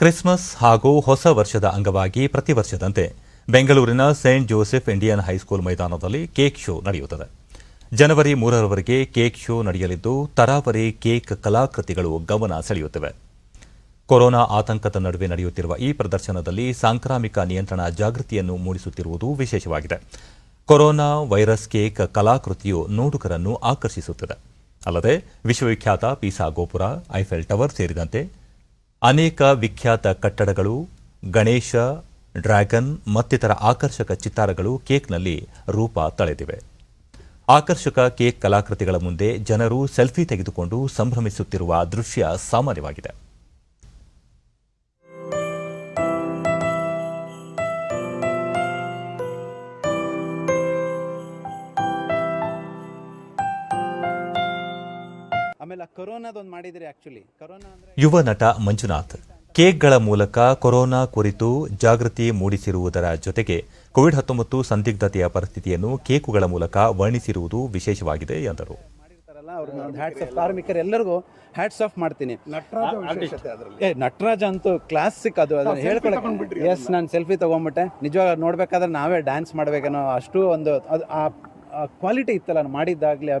Christmas ಹಾಗೂ ಹೊಸ ವರ್ಷದ ಅಂಗವಾಗಿ ಪ್ರತಿ ವರ್ಷದಂತೆ ಬೆಂಗಳೂರಿನ saint Joseph Indian high school ಮೈದಾನದಲ್ಲಿ ಕೇಕ್ ಶೋ ನಡೆಯುತ್ತದೆ. ಜನವರಿ ಮೂರರವರೆಗೆ ಕೇಕ್ ಶೋ ನಡೆಯಲಿದ್ದು, ತರಾವರಿ ಕೇಕ್ ಕಲಾಕೃತಿಗಳು ಗಮನ ಸೆಳೆಯುತ್ತಿವೆ. ಕೊರೋನಾ ಆತಂಕದ ನಡುವೆ ನಡೆಯುತ್ತಿರುವ ಈ ಪ್ರದರ್ಶನದಲ್ಲಿ ಸಾಂಕ್ರಾಮಿಕ ನಿಯಂತ್ರಣ ಜಾಗೃತಿಯನ್ನು ಮೂಡಿಸುತ್ತಿರುವುದು ವಿಶೇಷವಾಗಿದೆ. ಕೊರೋನಾ ವೈರಸ್ ಕೇಕ್ ಕಲಾಕೃತಿಯು ನೋಡುಗರನ್ನು ಆಕರ್ಷಿಸುತ್ತಿದೆ. ಅಲ್ಲದೆ, ವಿಶ್ವವಿಖ್ಯಾತ ಪೀಸಾ ಗೋಪುರ, ಐಫೆಲ್ ಟವರ್ ಸೇರಿದಂತೆ ಅನೇಕ ವಿಖ್ಯಾತ ಕಟ್ಟಡಗಳು, ಗಣೇಶ, ಡ್ರ್ಯಾಗನ್ ಮತ್ತಿತರ ಆಕರ್ಷಕ ಚಿತ್ತಾರಗಳು ಕೇಕ್ನಲ್ಲಿ ರೂಪ ತಳೆದಿವೆ. ಆಕರ್ಷಕ ಕೇಕ್ ಕಲಾಕೃತಿಗಳ ಮುಂದೆ ಜನರು ಸೆಲ್ಫಿ ತೆಗೆದುಕೊಂಡು ಸಂಭ್ರಮಿಸುತ್ತಿರುವ ದೃಶ್ಯ ಸಾಮಾನ್ಯವಾಗಿದೆ. ಆಮೇಲೆ ಕೊರೋನಾದೊಂದು ಮಾಡಿದ್ರಿ ಆಕ್ಚುಲಿ ಕೊರೋನಾ ಅಂದ್ರೆ ಯುವ ನಟ ಮಂಜುನಾಥ್ ಕೇಕ್ಗಳ ಮೂಲಕ ಕೊರೋನಾ ಕುರಿತು ಜಾಗೃತಿ ಮೂಡಿಸಿರುವುದರ ಜೊತೆಗೆ ಕೋವಿಡ್ ಹತ್ತೊಂಬತ್ತು ಸಂದಿಗ್ಧತೆಯ ಪರಿಸ್ಥಿತಿಯನ್ನು ಕೇಕುಗಳ ಮೂಲಕ ವರ್ಣಿಸಿರುವುದು ವಿಶೇಷವಾಗಿದೆ ಎಂದರು. ಮಾಡಿರ್ತಾರಲ್ಲ ಒಂದು ಹ್ಯಾಟ್ಸ್ ಆಫ್ ಕಾರ್ಮಿಕರು ಎಲ್ಲರಿಗೂ ಹ್ಯಾಟ್ಸ್ ಆಫ್ ಮಾಡ್ತೀನಿ. ಏ ನಟರಾಜ ಅಂತೂ ಕ್ಲಾಸಿಕ್ ಅದು ಅದನ್ನು ಹೇಳ್ಕೊಳಕ್ಕೆ ಎಸ್ ನಾನು ಸೆಲ್ಫಿ ತೊಗೊಂಬಿಟ್ಟೆ. ನಿಜವಾಗ ನೋಡ್ಬೇಕಾದ್ರೆ ನಾವೇ ಡ್ಯಾನ್ಸ್ ಮಾಡ್ಬೇಕನ್ನೋ ಅಷ್ಟು ಒಂದು ಅದು ಆ ಕ್ವಾಲಿಟಿ ಇತ್ತಲ್ಲ ನಾನು ಮಾಡಿದ್ದಾಗಲೇ.